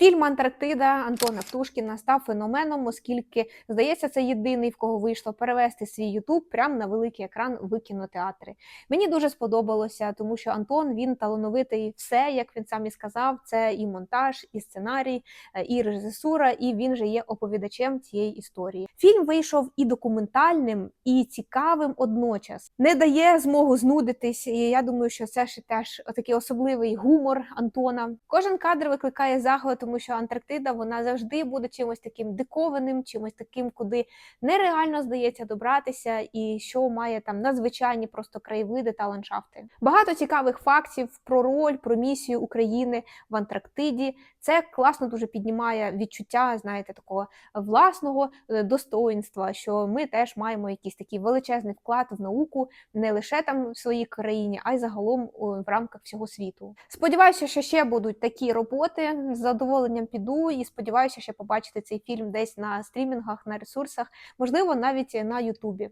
Фільм Антарктида Антона Птушкіна став феноменом, оскільки здається, це єдиний в кого вийшло перевести свій Ютуб прямо на великий екран в кінотеатри. Мені дуже сподобалося, тому що Антон він талановитий все, як він сам і сказав. Це і монтаж, і сценарій, е, і режисура, і він же є оповідачем цієї історії. Фільм вийшов і документальним, і цікавим одночас. Не дає змогу знудитись. І я думаю, що це ж теж такий особливий гумор Антона. Кожен кадр викликає захват, тому що Антарктида вона завжди буде чимось таким дикованим, чимось таким, куди нереально здається добратися, і що має там надзвичайні просто краєвиди та ландшафти. Багато цікавих фактів про роль, про місію України в Антарктиді. Це класно дуже піднімає відчуття, знаєте, такого власного е, достоинства, що ми теж маємо якийсь такий величезний вклад в науку не лише там в своїй країні, а й загалом в рамках всього світу. Сподіваюся, що ще будуть такі роботи. З задоволенням піду і сподіваюся, ще побачити цей фільм десь на стрімінгах, на ресурсах, можливо, навіть на Ютубі.